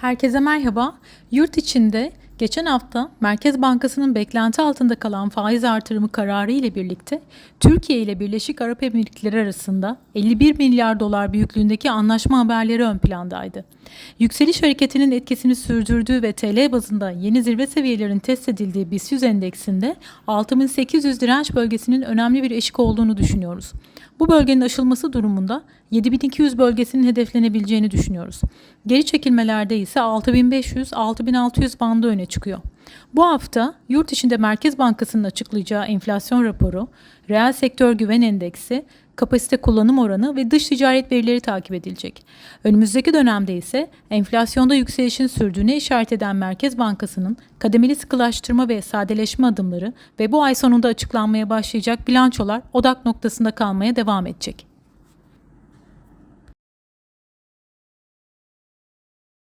Herkese merhaba. Yurt içinde geçen hafta Merkez Bankası'nın beklenti altında kalan faiz artırımı kararı ile birlikte Türkiye ile Birleşik Arap Emirlikleri arasında 51 milyar dolar büyüklüğündeki anlaşma haberleri ön plandaydı. Yükseliş hareketinin etkisini sürdürdüğü ve TL bazında yeni zirve seviyelerinin test edildiği BIST 100 endeksinde 6800 direnç bölgesinin önemli bir eşik olduğunu düşünüyoruz. Bu bölgenin aşılması durumunda 7200 bölgesinin hedeflenebileceğini düşünüyoruz. Geri çekilmelerde ise 6500-6600 bandı öne çıkıyor. Bu hafta yurt içinde Merkez Bankası'nın açıklayacağı enflasyon raporu, reel sektör güven endeksi, kapasite kullanım oranı ve dış ticaret verileri takip edilecek. Önümüzdeki dönemde ise enflasyonda yükselişin sürdüğüne işaret eden Merkez Bankası'nın kademeli sıkılaştırma ve sadeleşme adımları ve bu ay sonunda açıklanmaya başlayacak bilançolar odak noktasında kalmaya devam edecek.